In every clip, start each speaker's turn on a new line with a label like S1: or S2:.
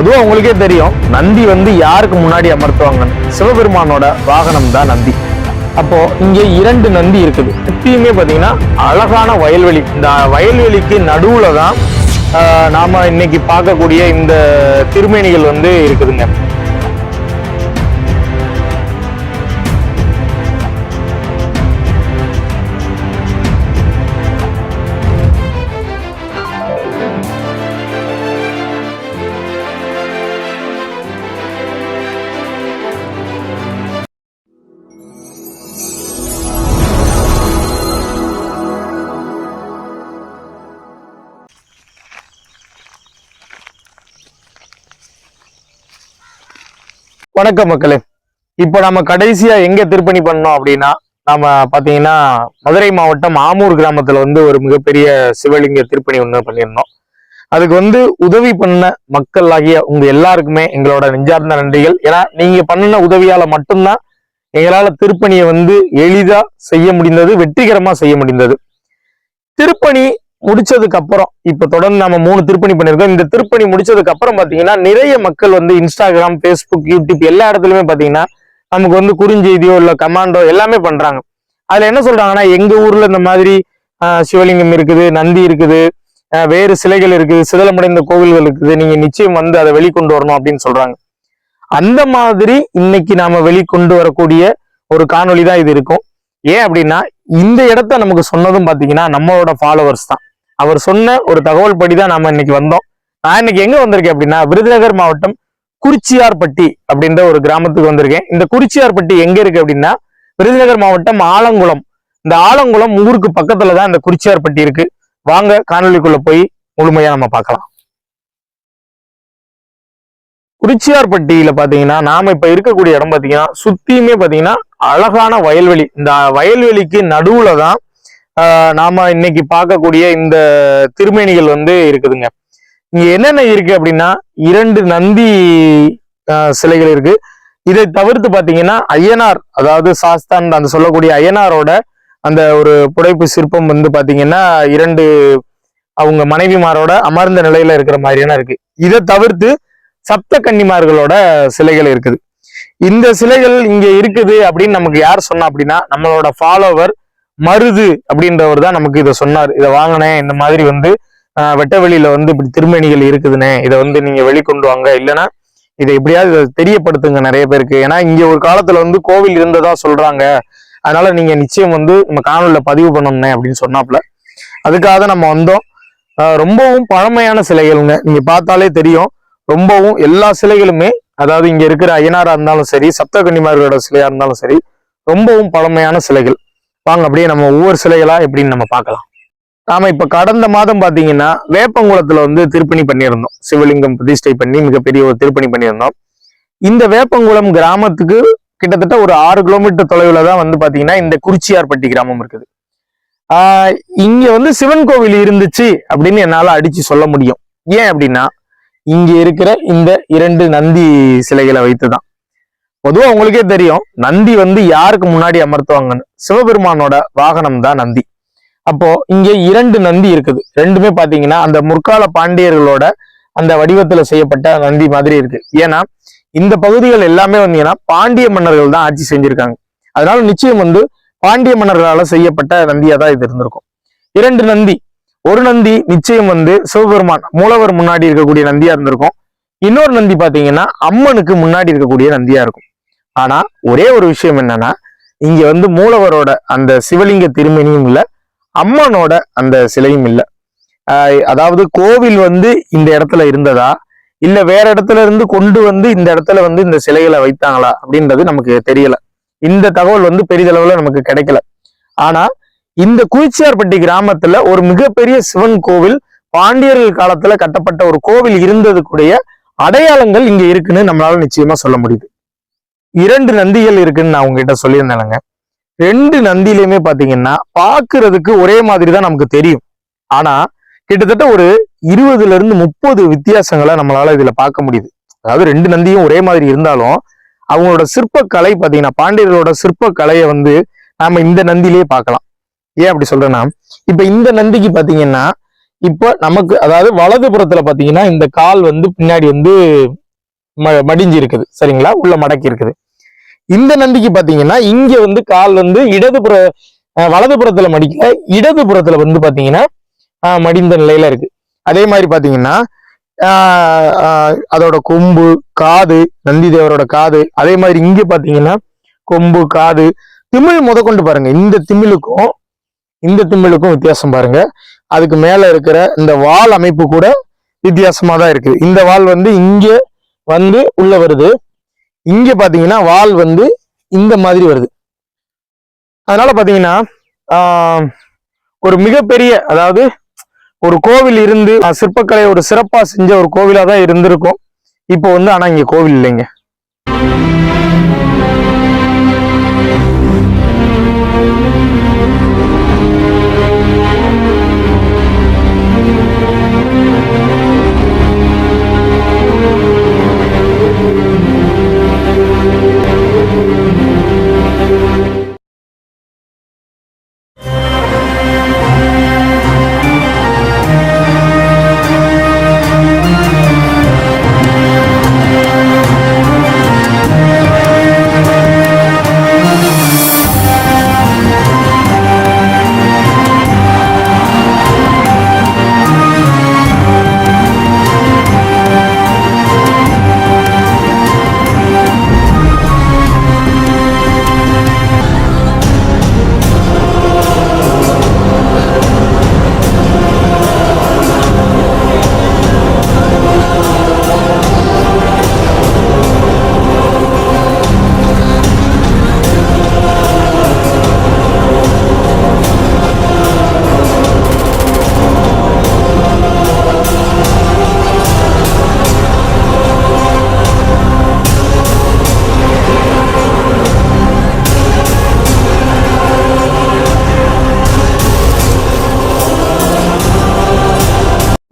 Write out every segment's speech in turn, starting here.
S1: பொதுவாக உங்களுக்கே தெரியும் நந்தி வந்து யாருக்கு முன்னாடி அமர்த்துவாங்கன்னு? சிவபெருமானோட வாகனம் தான் நந்தி. அப்போ இங்கே இரண்டு நந்தி இருக்குது. எப்பயுமே பார்த்தீங்கன்னா அழகான வயல்வெளி இந்த வயல்வெளிக்கு நடுவில் தான் நாம் நாம இன்னைக்கு பார்க்கக்கூடிய இந்த திருமேனிகள் வந்து இருக்குதுங்க. வணக்கம் மக்களே. இப்போ நம்ம கடைசியா எங்க திருப்பணி பண்ணோம் அப்படின்னா நம்ம பாத்தீங்கன்னா மதுரை மாவட்டம் ஆமூர் கிராமத்துல வந்து ஒரு மிகப்பெரிய சிவலிங்க திருப்பணி ஒன்று பண்ணியிருந்தோம். அதுக்கு வந்து உதவி பண்ண மக்கள் ஆகிய உங்க எல்லாருக்குமே எங்களோட நெஞ்சார்ந்த நன்றிகள். ஏன்னா நீங்க பண்ணின உதவியால மட்டும்தான் எங்களால திருப்பணியை வந்து எளிதா செய்ய முடிந்தது வெற்றிகரமா செய்ய முடிந்தது. திருப்பணி முடிச்சதுக்கு அப்புறம் இப்ப தொடர்ந்து நம்ம மூணு திருப்பணி பண்ணிருக்கோம் இந்த திருப்பணி முடிச்சதுக்கு அப்புறம் பாத்தீங்கன்னா நிறைய மக்கள் வந்து இன்ஸ்டாகிராம் ஃபேஸ்புக் யூடியூப் எல்லா இடத்துலயுமே பாத்தீங்கன்னா நமக்கு வந்து குறுஞ்செய்தியோ இல்ல கமாண்டோ எல்லாமே பண்றாங்க. அதுல என்ன சொல்றாங்கன்னா எங்க ஊர்ல இந்த மாதிரி சிவலிங்கம் இருக்குது நந்தி இருக்குது வேறு சிலைகள் இருக்குது சிதலமடைந்த கோவில்கள் இருக்குது நீங்க நிச்சயம் வந்து அதை வெளிக்கொண்டு வரணும் அப்படின்னு சொல்றாங்க. அந்த மாதிரி இன்னைக்கு நாம வெளிக்கொண்டு வரக்கூடிய ஒரு காணொளி தான் இது இருக்கும். ஏன் அப்படின்னா இந்த இடத்த நமக்கு சொன்னதும் பாத்தீங்கன்னா நம்மளோட ஃபாலோவர்ஸ் தான். அவர் சொன்ன ஒரு தகவல் படி தான் நாம இன்னைக்கு வந்தோம். நான் இன்னைக்கு எங்க வந்திருக்கேன் அப்படின்னா விருதுநகர் மாவட்டம் குறிச்சியார்பட்டி அப்படின்ற ஒரு கிராமத்துக்கு வந்திருக்கேன். இந்த குறிச்சியார்பட்டி எங்க இருக்கு அப்படின்னா விருதுநகர் மாவட்டம் ஆலங்குளம். இந்த ஆலங்குளம் ஊருக்கு பக்கத்துல தான் இந்த குறிச்சியார்பட்டி இருக்கு. வாங்க காணொலிக்குள்ள போய் முழுமையா நம்ம பார்க்கலாம். குறிச்சியார்பட்டியில பாத்தீங்கன்னா நாம இப்ப இருக்கக்கூடிய இடம் பாத்தீங்கன்னா சுத்தியுமே பாத்தீங்கன்னா அழகான வயல்வெளி. இந்த வயல்வெளிக்கு நடுவுல தான் நாம இன்னைக்கு பார்க்கக்கூடிய இந்த திருமேனிகள் வந்து இருக்குதுங்க. இங்க என்னென்ன இருக்கு அப்படின்னா இரண்டு நந்தி சிலைகள் இருக்கு. இதை தவிர்த்து பாத்தீங்கன்னா ஐயனார் அதாவது சாஸ்தான் அந்த சொல்லக்கூடிய ஐயனாரோட அந்த ஒரு புடைப்பு சிற்பம் வந்து பாத்தீங்கன்னா இரண்டு அவங்க மனைவிமாரோட அமர்ந்த நிலையில இருக்கிற மாதிரியான இருக்கு. இதை தவிர்த்து சப்த கன்னிமார்களோட சிலைகள் இருக்குது. இந்த சிலைகள் இங்க இருக்குது அப்படின்னு நமக்கு யார் சொன்னா அப்படின்னா நம்மளோட ஃபாலோவர் மருது அப்படின்றவர் தான் நமக்கு இதை சொன்னார். இதை வாங்கினேன் இந்த மாதிரி வந்து வெட்ட வெளியில வந்து இப்படி திருமணிகள் இருக்குதுண்ணே இதை வந்து நீங்க வெளிக்கொண்டு வாங்க. இல்லைன்னா இதை எப்படியாவது இதை தெரியப்படுத்துங்க நிறைய பேருக்கு. ஏன்னா இங்க ஒரு காலத்துல வந்து கோவில் இருந்ததா சொல்றாங்க. அதனால நீங்க நிச்சயம் வந்து நம்ம காணொலியில பதிவு பண்ணணும்னே அப்படின்னு சொன்னாப்ல அதுக்காக நம்ம வந்தோம். ரொம்பவும் பழமையான சிலைகள்ங்க. நீங்க பார்த்தாலே தெரியும். ரொம்பவும் எல்லா சிலைகளுமே அதாவது இங்க இருக்கிற ஐயனாரா இருந்தாலும் சரி சப்தகன்னிமார்களோட சிலையா இருந்தாலும் சரி ரொம்பவும் பழமையான சிலைகள். வாங்க அப்படியே நம்ம ஒவ்வொரு சிலைகளா எப்படின்னு நம்ம பார்க்கலாம். நாம இப்ப கடந்த மாதம் பாத்தீங்கன்னா வேப்பங்குளத்துல வந்து திருப்பணி பண்ணியிருந்தோம். சிவலிங்கம் பிரதிஷ்டை பண்ணி மிகப்பெரிய ஒரு திருப்பணி பண்ணியிருந்தோம். இந்த வேப்பங்குளம் கிராமத்துக்கு கிட்டத்தட்ட ஒரு ஆறு கிலோமீட்டர் தொலைவுல தான் வந்து பாத்தீங்கன்னா இந்த குறிச்சியார்பட்டி கிராமம் இருக்குது. ஆஹ் இங்க வந்து சிவன் கோவில் இருந்துச்சு அப்படின்னு என்னால அடிச்சு சொல்ல முடியும். ஏன் அப்படின்னா இங்க இருக்கிற இந்த இரண்டு நந்தி சிலைகளை வைத்துதான். பொதுவா உங்களுக்கே தெரியும் நந்தி வந்து யாருக்கு முன்னாடி அமர்த்துவாங்கன்னு? சிவபெருமானோட வாகனம் தான் நந்தி. அப்போ இங்க இரண்டு நந்தி இருக்குது. ரெண்டுமே பாத்தீங்கன்னா அந்த முற்கால பாண்டியர்களோட அந்த வடிவத்துல செய்யப்பட்ட நந்தி மாதிரி இருக்கு. ஏன்னா இந்த பகுதிகள் எல்லாமே வந்தீங்கன்னா பாண்டிய மன்னர்கள் தான் ஆட்சி செஞ்சிருக்காங்க. அதனால நிச்சயம் வந்து பாண்டிய மன்னர்களால செய்யப்பட்ட நந்தியா தான் இது இருந்திருக்கும். இரண்டு நந்தி. ஒரு நந்தி நிச்சயம் வந்து சிவபெருமான் மூலவர் முன்னாடி இருக்கக்கூடிய நந்தியா இருந்திருக்கும். இன்னொரு நந்தி பாத்தீங்கன்னா அம்மனுக்கு முன்னாடி இருக்கக்கூடிய நந்தியா இருக்கும். ஆனா ஒரே ஒரு விஷயம் என்னன்னா இங்க வந்து மூலவரோட அந்த சிவலிங்க திருமணியும் இல்ல அம்மனோட அந்த சிலையும் இல்ல. ஆஹ் அதாவது கோவில் வந்து இந்த இடத்துல இருந்ததா இல்ல வேற இடத்துல இருந்து கொண்டு வந்து இந்த இடத்துல வந்து இந்த சிலைகளை வைத்தாங்களா அப்படின்றது நமக்கு தெரியல. இந்த தகவல் வந்து பெரிதளவுல நமக்கு கிடைக்கல. ஆனா இந்த குயிச்சியார்பட்டி கிராமத்துல ஒரு மிகப்பெரிய சிவன் கோவில் பாண்டியர்கள் காலத்துல கட்டப்பட்ட ஒரு கோவில் இருந்ததுக்குடைய அடையாளங்கள் இங்க இருக்குன்னு நம்மளால நிச்சயமா சொல்ல முடியுது. இரண்டு நந்திகள் இருக்குன்னு நான் உங்ககிட்ட சொல்லியிருந்தேனுங்க. ரெண்டு நந்திலையுமே பாத்தீங்கன்னா பாக்குறதுக்கு ஒரே மாதிரி தான் நமக்கு தெரியும். ஆனா கிட்டத்தட்ட ஒரு இருபதுல இருந்து முப்பது வித்தியாசங்களை நம்மளால இதுல பார்க்க முடியுது. அதாவது ரெண்டு நந்தியும் ஒரே மாதிரி இருந்தாலும் அவங்களோட சிற்பக்கலை பாத்தீங்கன்னா பாண்டியர்களோட சிற்பக்கலையை வந்து நாம இந்த நந்தியிலேயே பார்க்கலாம். ஏன் அப்படி சொல்றேன்னா இப்ப இந்த நந்திக்கு பாத்தீங்கன்னா இப்போ நமக்கு அதாவது வலது புறத்துல பாத்தீங்கன்னா இந்த கால் வந்து பின்னாடி வந்து ம- மடிஞ்சு இருக்குது சரிங்களா? உள்ள மடக்கி இருக்குது இந்த நந்திக்கு பாத்தீங்கன்னா இங்க வந்து கால் வந்து இடதுபுற வலதுபுறத்துல மடிக்கல இடதுபுறத்துல வந்து பாத்தீங்கன்னா மடிந்த நிலையில இருக்கு. அதே மாதிரி பாத்தீங்கன்னா அதோட கொம்பு காது நந்தி தேவரோட காது அதே மாதிரி இங்க பாத்தீங்கன்னா கொம்பு காது திமிழ் முதற்கொண்டு பாருங்க. இந்த திமிழுக்கும் இந்த திமிழுக்கும் வித்தியாசம் பாருங்க. அதுக்கு மேல இருக்கிற இந்த வால் அமைப்பு கூட வித்தியாசமா தான் இருக்குது இந்த வால் வந்து இங்க வந்து உள்ள வருது. இங்கே பார்த்தீங்கன்னா வால் வந்து இந்த மாதிரி வருது. அதனால பார்த்தீங்கன்னா ஒரு மிகப்பெரிய அதாவது ஒரு கோவில் இருந்து சிற்பக்கலை ஒரு சிறப்பாக செஞ்ச ஒரு கோவிலாக தான் இருந்திருக்கும். இப்போ வந்து ஆனால் இங்கே கோவில் இல்லைங்க.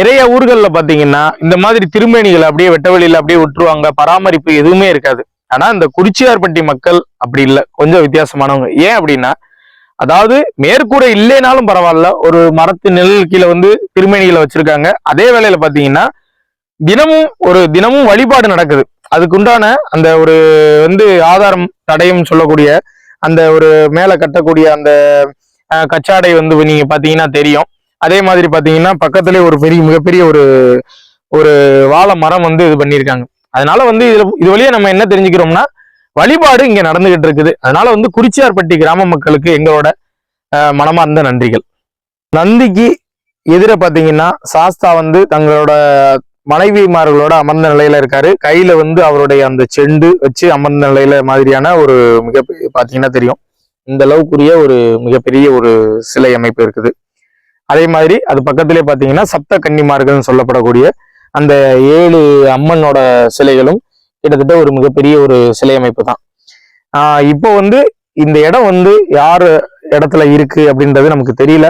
S1: நிறைய ஊர்களில் பார்த்தீங்கன்னா இந்த மாதிரி திருமேனிகளை அப்படியே வெட்ட வெளியில அப்படியே விட்டுருவாங்க. பராமரிப்பு எதுவுமே இருக்காது. ஆனா இந்த குறிச்சியார்பட்டி மக்கள் அப்படி இல்லை. கொஞ்சம் வித்தியாசமானவங்க. ஏன் அப்படின்னா அதாவது மேற்கூரை இல்லைனாலும் பரவாயில்ல. ஒரு மரத்து நிழல் கீழே வந்து திருமேனிகளை வச்சிருக்காங்க. அதே வேளையில பாத்தீங்கன்னா தினமும் ஒரு தினமும் வழிபாடு நடக்குது. அதுக்குண்டான அந்த ஒரு வந்து ஆதாரம் தடயம் சொல்லக்கூடிய அந்த ஒரு மேல கட்டக்கூடிய அந்த கச்சாடை வந்து நீங்க பாத்தீங்கன்னா தெரியும். அதே மாதிரி பார்த்தீங்கன்னா பக்கத்துலேயே ஒரு பெரிய மிகப்பெரிய ஒரு ஒரு வாழை மரம் வந்து இது பண்ணியிருக்காங்க. அதனால வந்து இதில் இது வழியே நம்ம என்ன தெரிஞ்சுக்கிறோம்னா வழிபாடு இங்கே நடந்துகிட்டு இருக்குது. அதனால வந்து குறிச்சியார்பட்டி கிராம மக்களுக்கு எங்களோட மனமார்ந்த நன்றிகள். நந்திக்கு எதிர பார்த்தீங்கன்னா சாஸ்தா வந்து தங்களோட மனைவிமார்களோட அமர்ந்த நிலையில இருக்காரு. கையில வந்து அவருடைய அந்த செண்டு வச்சு அமர்ந்த நிலையில மாதிரியான ஒரு மிக பாத்தீங்கன்னா தெரியும். இந்த அளவுக்குரிய ஒரு மிகப்பெரிய ஒரு சிலை அமைப்பு இருக்குது. அதே மாதிரி அது பக்கத்திலே பார்த்தீங்கன்னா சப்த கன்னிமார்கள்னு சொல்லப்படக்கூடிய அந்த ஏழு அம்மனோட சிலைகளும் கிட்டத்தட்ட ஒரு மிகப்பெரிய ஒரு சிலை அமைப்பு தான். இப்போ வந்து இந்த இடம் வந்து யார் இடத்துல இருக்கு அப்படின்றது நமக்கு தெரியல.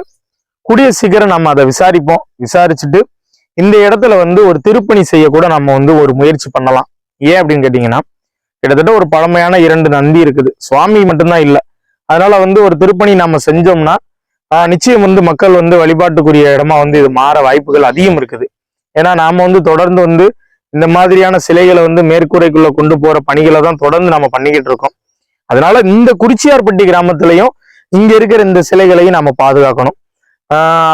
S1: கூடிய சீக்கிரம் நம்ம அதை விசாரிப்போம். விசாரிச்சுட்டு இந்த இடத்துல வந்து ஒரு திருப்பணி செய்ய கூட நம்ம வந்து ஒரு முயற்சி பண்ணலாம். ஏன் அப்படின்னு கேட்டீங்கன்னா கிட்டத்தட்ட ஒரு பழமையான இரண்டு நந்தி இருக்குது. சுவாமி மட்டும்தான் இல்லை. அதனால வந்து ஒரு திருப்பணி நம்ம செஞ்சோம்னா நிச்சயம் வந்து மக்கள் வந்து வழிபாட்டுக்குரிய இடமா வந்து இது மாற வாய்ப்புகள் அதிகம் இருக்குது. ஏன்னா நாம வந்து தொடர்ந்து வந்து இந்த மாதிரியான சிலைகளை வந்து மேற்கூரைக்குள்ள கொண்டு போற பணிகளை தான் தொடர்ந்து நம்ம பண்ணிக்கிட்டு இருக்கோம். அதனால இந்த குறிச்சியார்பட்டி கிராமத்திலையும் இங்க இருக்கிற இந்த சிலைகளையும் நாம பாதுகாக்கணும்.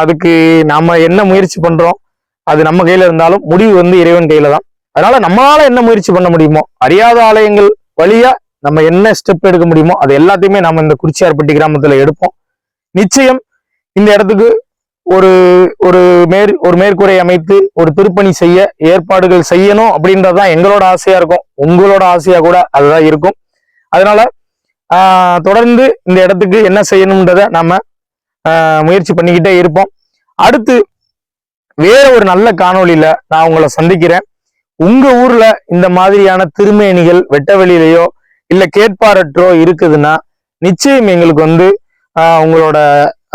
S1: அதுக்கு நாம என்ன முயற்சி பண்றோம்? அது நம்ம கையில இருந்தாலும் முடிவு வந்து இறைவன் கையில தான். அதனால நம்மளால என்ன முயற்சி பண்ண முடியுமோ அறியாத ஆலயங்கள் வழியா நம்ம என்ன ஸ்டெப் எடுக்க முடியுமோ அது எல்லாத்தையுமே நம்ம இந்த குறிச்சியார்பட்டி கிராமத்துல எடுப்போம். நிச்சயம் இந்த இடத்துக்கு ஒரு ஒரு மேற் ஒரு மேற்கூரை அமைத்து ஒரு திருப்பணி செய்ய ஏற்பாடுகள் செய்யணும் அப்படின்றது தான் எங்களோட ஆசையா இருக்கும். உங்களோட ஆசையா கூட அதுதான் இருக்கும். அதனால தொடர்ந்து இந்த இடத்துக்கு என்ன செய்யணுன்றதை நம்ம முயற்சி பண்ணிக்கிட்டே இருப்போம். அடுத்து வேற ஒரு நல்ல காணொளியில நான் உங்களை சந்திக்கிறேன். உங்க ஊர்ல இந்த மாதிரியான திருமேனிகள் வெட்ட வெளியிலையோ இல்ல கேட்பாரற்றோ இருக்குதுன்னா நிச்சயம் எங்களுக்கு வந்து உங்களோட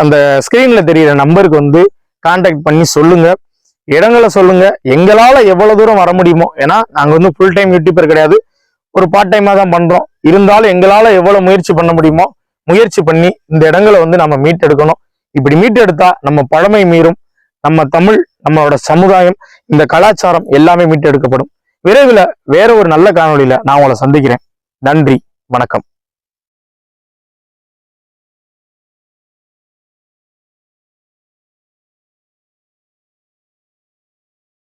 S1: அந்த ஸ்கிரீன்ல தெரியிற நம்பருக்கு வந்து காண்டாக்ட் பண்ணி சொல்லுங்க. இடங்களை சொல்லுங்க. எங்களால எவ்வளவு தூரம் வர முடியுமோ ஏன்னா நாங்க வந்து ஃபுல் டைம் யூடியூபர் கிடையாது. ஒரு பார்ட் டைமா தான் பண்றோம். இருந்தாலும் எங்களால எவ்வளவு முயற்சி பண்ண முடியுமோ முயற்சி பண்ணி இந்த இடங்களை வந்து நம்ம மீட்டெடுக்கணும். இப்படி மீட்டெடுத்தா நம்ம பழமை மீறும். நம்ம தமிழ் நம்மளோட சமுதாயம் இந்த கலாச்சாரம் எல்லாமே மீட்டெடுக்கப்படும். விரைவில் வேற ஒரு நல்ல காணொலியில நான் உங்களை சந்திக்கிறேன். நன்றி. வணக்கம்.